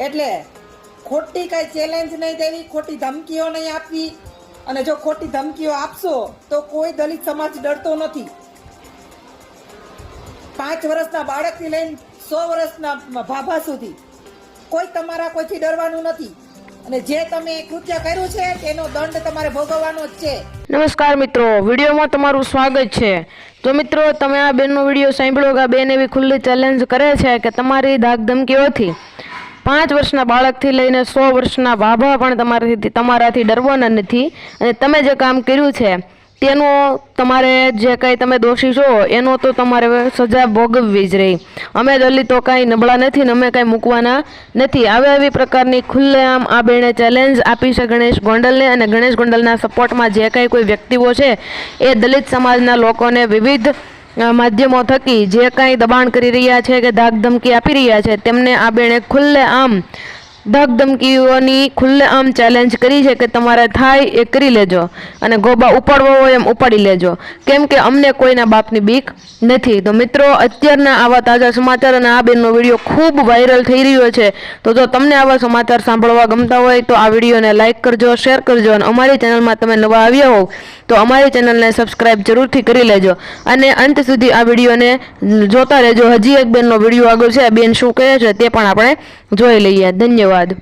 એટલે ખોટી કઈ ચેલેન્જ નહીં દેવી, ખોટી ધમકીઓ નહીં આપવી. અને જો ખોટી ધમકીઓ આપશો, તો કોઈ દલિત સમાજ ડરતો નથી. પાંચ વર્ષના બાળકથી લઈને સો વર્ષના ભાભા સુધી. કોઈ તમારા કોઈથી ડરવાનું નથી. અને જે તમે કૃત્ય કર્યું છે, તેનો દંડ તમારે ભોગવવાનો જ છે. નમસ્કાર મિત્રો, વિડીયોમાં તમારું સ્વાગત છે. તો મિત્રો, તમે આ બેનનો વીડિયો સાંભળ્યો કે આ બેન એવી ખુલ્લી ચેલેન્જ કરે છે કે તમારી ધાકધમકીઓથી? પાંચ વર્ષના બાળકથી લઈને સો વર્ષના ભાભા પણ તમારાથી તમારાથી ડરવાના નથી. અને તમે જે કામ કર્યું છે, તેનો તમારે જે કંઈ તમે દોષી છો, એનો તો તમારે સજા ભોગવવી જ રહી. અમે દલિતો કાંઈ નબળા નથી ને અમે કાંઈ મૂકવાના નથી. આવી આવી પ્રકારની ખુલ્લેઆમ આ બેણે ચેલેન્જ આપી છે ગણેશ ગોંડલને અને ગણેશ ગોંડલના સપોર્ટમાં જે કાંઈ કોઈ વ્યક્તિઓ છે, એ દલિત સમાજના લોકોને વિવિધ માધ્યમો થકી જે કાંઈ દબાણ કરી રહ્યા છે કે ધાક ધમકી આપી રહ્યા છે, તેમને આ બેણે ખુલ્લે આમ ધમકીઓની ખુલ્લે આમ ચેલેન્જ કરી છે કે તમારે થાય એ કરી લેજો અને ગોબા ઉપાડવો હોય એમ ઉપાડી લેજો. કેમ કે અમને કોઈના બાપની બીક નથી. તો મિત્રો, અત્યારના આવા તાજા સમાચાર અને આ બેનનો વીડિયો ખૂબ વાયરલ થઈ રહ્યો છે. તો જો તમને આવા સમાચાર સાંભળવા ગમતા હોય તો આ વિડીયોને લાઇક કરજો શેર કરજો અને અમારી ચેનલમાં તમે નવા આવ્યા હોવ તો અમારી ચેનલને સબસ્ક્રાઇબ જરૂરથી કરી લેજો. અને અંત સુધી આ વિડીયોને જોતા રહેજો. હજી એક બેનનો વીડિયો આગળ છે. બેન શું કહે છે તે પણ આપણે જોઈ લઈએ. ધન્યવાદ.